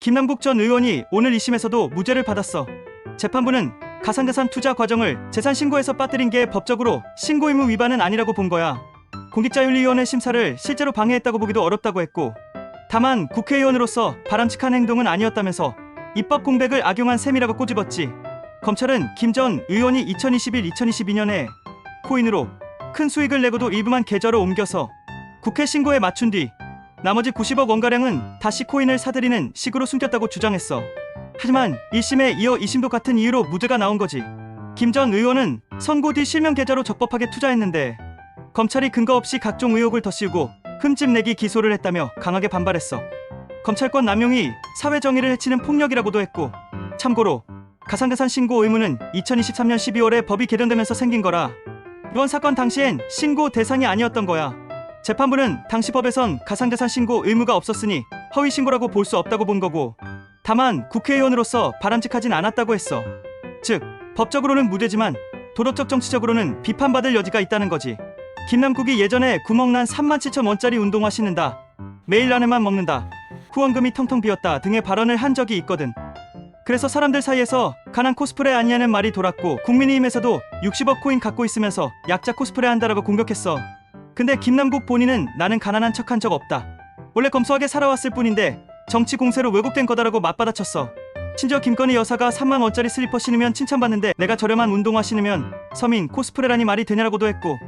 김남국 전 의원이 오늘 1심에서도 무죄를 받았어. 재판부는 가상자산 투자 과정을 재산 신고에서 빠뜨린 게 법적으로 신고 의무 위반은 아니라고 본 거야. 공직자윤리위원회 심사를 실제로 방해했다고 보기도 어렵다고 했고, 다만 국회의원으로서 바람직한 행동은 아니었다면서 입법 공백을 악용한 셈이라고 꼬집었지. 검찰은 김 전 의원이 2021-2022년에 코인으로 큰 수익을 내고도 일부만 계좌로 옮겨서 국회 신고에 맞춘 뒤 나머지 90억 원가량은 다시 코인을 사들이는 식으로 숨겼다고 주장했어. 하지만 1심에 이어 2심도 같은 이유로 무죄가 나온 거지. 김 전 의원은 선고 뒤 실명 계좌로 적법하게 투자했는데 검찰이 근거 없이 각종 의혹을 덧씌우고 흠집 내기 기소를 했다며 강하게 반발했어. 검찰권 남용이 사회 정의를 해치는 폭력이라고도 했고 참고로 가상자산 신고 의무는 2023년 12월에 법이 개정되면서 생긴 거라 이번 사건 당시엔 신고 대상이 아니었던 거야. 재판부는 당시 법에선 가상자산 신고 의무가 없었으니 허위 신고라고 볼 수 없다고 본 거고 다만 국회의원으로서 바람직하진 않았다고 했어. 즉 법적으로는 무죄지만 도덕적 정치적으로는 비판받을 여지가 있다는 거지. 김남국이 예전에 구멍난 3만 7천 원짜리 운동화 신는다. 매일 라면만 먹는다. 후원금이 텅텅 비었다 등의 발언을 한 적이 있거든. 그래서 사람들 사이에서 가난 코스프레 아니냐는 말이 돌았고 국민의힘에서도 60억 코인 갖고 있으면서 약자 코스프레 한다라고 공격했어. 근데 김남국 본인은 나는 가난한 척 한 적 없다. 원래 검소하게 살아왔을 뿐인데 정치 공세로 왜곡된 거다라고 맞받아쳤어. 심지어 김건희 여사가 3만 원짜리 슬리퍼 신으면 칭찬받는데 내가 저렴한 운동화 신으면 서민 코스프레라니 말이 되냐라고도 했고